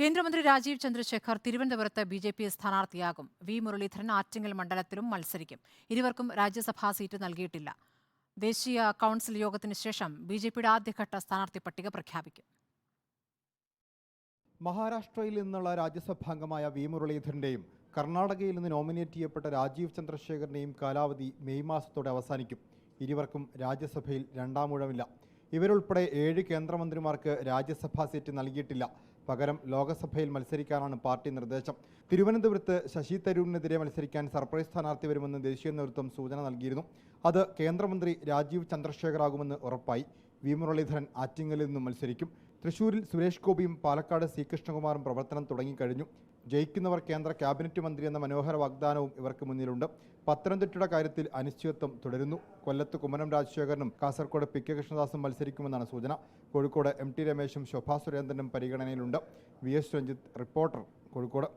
കേന്ദ്രമന്ത്രി രാജീവ് ചന്ദ്രശേഖർ തിരുവനന്തപുരത്ത് B J P സ്ഥാനാർത്ഥിയാകും. വി മുരളീധരൻ ആറ്റിങ്ങൽ മണ്ഡലത്തിലും മത്സരിക്കും. ഇരുവർക്കും രാജ്യസഭാ സീറ്റ് നൽകിയിട്ടില്ല. ദേശീയ കൗൺസിൽ യോഗത്തിന് ശേഷം ബി ജെ പിയുടെ ആദ്യഘട്ട സ്ഥാനാർത്ഥി പട്ടിക പ്രഖ്യാപിക്കും. മഹാരാഷ്ട്രയിൽ നിന്നുള്ള രാജ്യസഭാംഗമായ വി മുരളീധരന്റെയും കർണാടകയിൽ നിന്ന് നോമിനേറ്റ് ചെയ്യപ്പെട്ട രാജീവ് ചന്ദ്രശേഖറിന്റെയും കാലാവധി മെയ് മാസത്തോടെ അവസാനിക്കും. ഇരുവർക്കും രാജ്യസഭയിൽ രണ്ടാമൂഴമില്ല ഇവരുൾപ്പെടെ ഏഴ് കേന്ദ്രമന്ത്രിമാർക്ക് രാജ്യസഭാ സീറ്റ് നൽകിയിട്ടില്ല. പകരം ലോകസഭയിൽ മത്സരിക്കാനാണ് പാർട്ടി നിർദ്ദേശം. തിരുവനന്തപുരത്ത് ശശി തരൂരിനെതിരെ മത്സരിക്കാൻ സർപ്രൈസ് സ്ഥാനാർത്ഥി വരുമെന്ന് ദേശീയ നേതൃത്വം സൂചന നൽകിയിരുന്നു. അത് കേന്ദ്രമന്ത്രി രാജീവ് ചന്ദ്രശേഖർ ആകുമെന്ന് ഉറപ്പായി. വി മുരളീധരൻ ആറ്റിങ്ങലിൽ നിന്നും മത്സരിക്കും. തൃശൂരിൽ സുരേഷ് ഗോപിയും പാലക്കാട് സി കൃഷ്ണകുമാറും പ്രവർത്തനം തുടങ്ങിക്കഴിഞ്ഞു. ജയിക്കുന്നവർ കേന്ദ്ര ക്യാബിനറ്റ് മന്ത്രി എന്ന മനോഹര വാഗ്ദാനവും ഇവർക്ക് മുന്നിലുണ്ട്. പത്തനംതിട്ടയുടെ കാര്യത്തിൽ അനിശ്ചിതത്വം തുടരുന്നു. കൊല്ലത്ത് കുമ്മനം രാജശേഖരനും കാസർകോട് പി കെ കൃഷ്ണദാസും മത്സരിക്കുമെന്നാണ് സൂചന. കോഴിക്കോട് എം ടി രമേശും ശോഭാ സുരേന്ദ്രനും പരിഗണനയിലുണ്ട്. V S Ranjith reporter Kozhikode.